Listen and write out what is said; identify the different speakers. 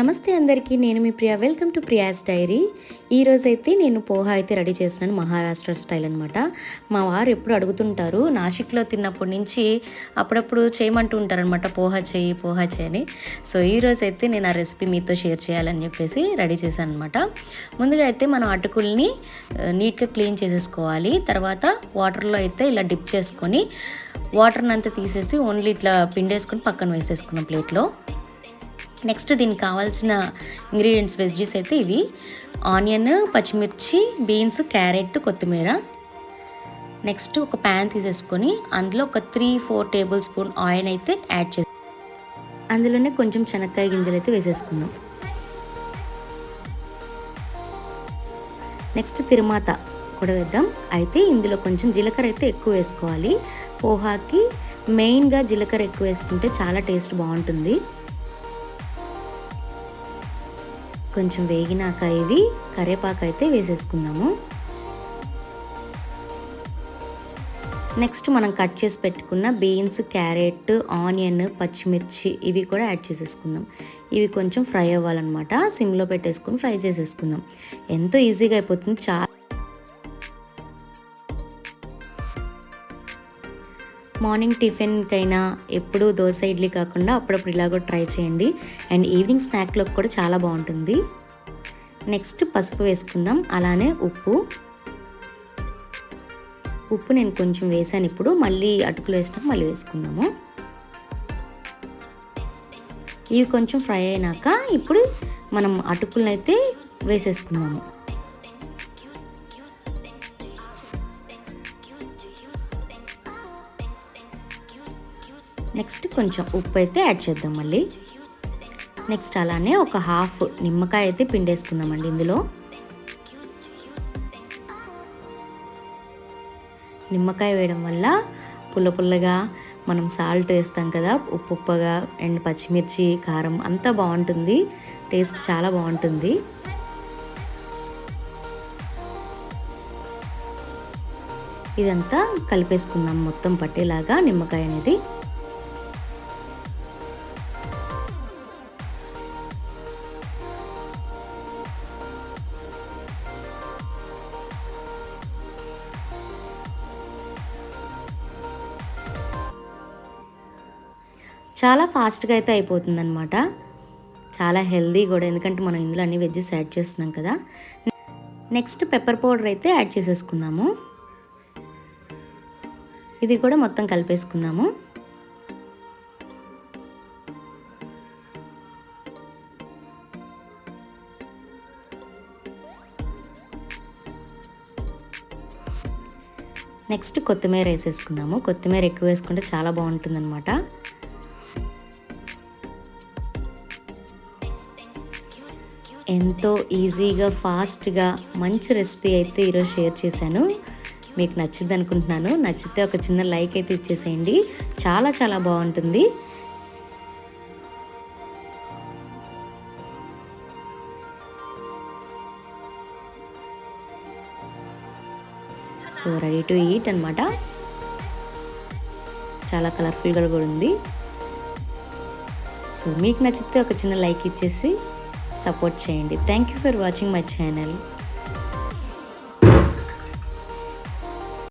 Speaker 1: నమస్తే అందరికీ నేను మీ Priya. Welcome to Priya's diary. ఈరోజైతే నేను పోహా అయితే రెడీ చేసినాను మహారాష్ట్ర స్టైల్ అనమాట మా వారు ఎప్పుడు అడుగుతుంటారు నాసిక్లో తిన్నప్పటి నుంచి అప్పుడప్పుడు చేయమంటూ ఉంటారనమాట పోహా చేయి పోహా చేయని సో ఈరోజు అయితే నేను ఆ రెసిపీ మీతో షేర్ చేయాలని చెప్పేసి రెడీ చేశాను అనమాట ముందుగా అయితే మనం అటుకుల్ని నీట్గా క్లీన్ చేసేసుకోవాలి. తర్వాత వాటర్లో అయితే ఇలా డిప్ చేసుకొని వాటర్ని అంతా తీసేసి ఓన్లీ ఇట్లా పిండేసుకొని పక్కన వేసేసుకున్నాం ప్లేట్లో. నెక్స్ట్ దీనికి కావాల్సిన ఇంగ్రీడియంట్స్ వెజ్జెస్ అయితే ఇవి. ఆనియన్ పచ్చిమిర్చి బీన్స్ క్యారెట్ కొత్తిమీర. నెక్స్ట్ ఒక ప్యాన్ తీసేసుకొని అందులో ఒక three four tablespoon oil అయితే యాడ్ చేసి. అందులోనే కొంచెం శనక్కాయ గింజలు అయితే వేసేసుకుందాం. నెక్స్ట్ తిరుమాత కూడా వేద్దాం. అయితే ఇందులో కొంచెం జీలకర్ర అయితే ఎక్కువ వేసుకోవాలి. పోహాకి మెయిన్గా జీలకర్ర ఎక్కువ వేసుకుంటే చాలా టేస్ట్ బాగుంటుంది. కొంచెం వేగినాక ఇవి కరేపాకు అయితే వేసేసుకుందాము. నెక్స్ట్ మనం కట్ చేసి పెట్టుకున్న బీన్స్ క్యారెట్ ఆనియన్ పచ్చిమిర్చి ఇవి కూడా యాడ్ చేసేసుకుందాం. ఇవి కొంచెం ఫ్రై అవ్వాలన్నమాట. సిమ్లో పెట్టేసుకుని ఫ్రై చేసేసుకుందాం. ఎంతో ఈజీగా అయిపోతుంది. చాలా మార్నింగ్ టిఫిన్కైనా ఎప్పుడూ దోశ ఇడ్లీ కాకుండా అప్పుడప్పుడు ఇలా కూడా ట్రై చేయండి. అండ్ ఈవినింగ్ స్నాక్లోకి కూడా చాలా బాగుంటుంది. నెక్స్ట్ పసుపు వేసుకుందాం. అలానే ఉప్పు. ఉప్పు నేను కొంచెం వేసాను ఇప్పుడు. మళ్ళీ అటుకులు వేసినాక మళ్ళీ వేసుకుందాము. ఇవి కొంచెం ఫ్రై అయినాక ఇప్పుడు మనం అటుకులను అయితే వేసేసుకుందాము నెక్స్ట్ కొంచెం ఉప్పు అయితే యాడ్ చేద్దాం మళ్ళీ. నెక్స్ట్ అలానే ఒక హాఫ్ నిమ్మకాయ అయితే పిండేసుకుందామండి ఇందులో. నిమ్మకాయ వేయడం వల్ల పుల్ల పుల్లగా మనం సాల్ట్ వేస్తాం కదా ఉప్పు ఉప్పగా అండ్ పచ్చిమిర్చి కారం అంతా బాగుంటుంది. టేస్ట్ చాలా బాగుంటుంది. ఇదంతా కలిపేసుకుందాం మొత్తం పట్టేలాగా నిమ్మకాయ అనేది. చాలా ఫాస్ట్గా అయితే అయిపోతుందనమాట చాలా హెల్దీ కూడా ఎందుకంటే మనం ఇందులో అన్ని వెజ్జెస్ యాడ్ చేస్తున్నాం కదా. నెక్స్ట్ పెప్పర్ పౌడర్ అయితే యాడ్ చేసేసుకుందాము. ఇది కూడా మొత్తం కలిపేసుకుందాము. నెక్స్ట్ కొత్తిమీర వేసేసుకుందాము. కొత్తిమీర ఎక్కువ వేసుకుంటే చాలా బాగుంటుందన్నమాట. ఎంతో ఈజీగా ఫాస్ట్గా మంచి రెసిపీ అయితే ఈరోజు షేర్ చేశాను. మీకు నచ్చింది అనుకుంటున్నాను. నచ్చితే ఒక చిన్న లైక్ అయితే ఇచ్చేసేయండి. చాలా చాలా బాగుంటుంది. సో రెడీ టు ఈట్ అనమాట చాలా కలర్ఫుల్గా కూడా ఉంది. సో మీకు నచ్చితే ఒక చిన్న లైక్ ఇచ్చేసి సపోర్ట్ చేయండి. Thank you for watching my channel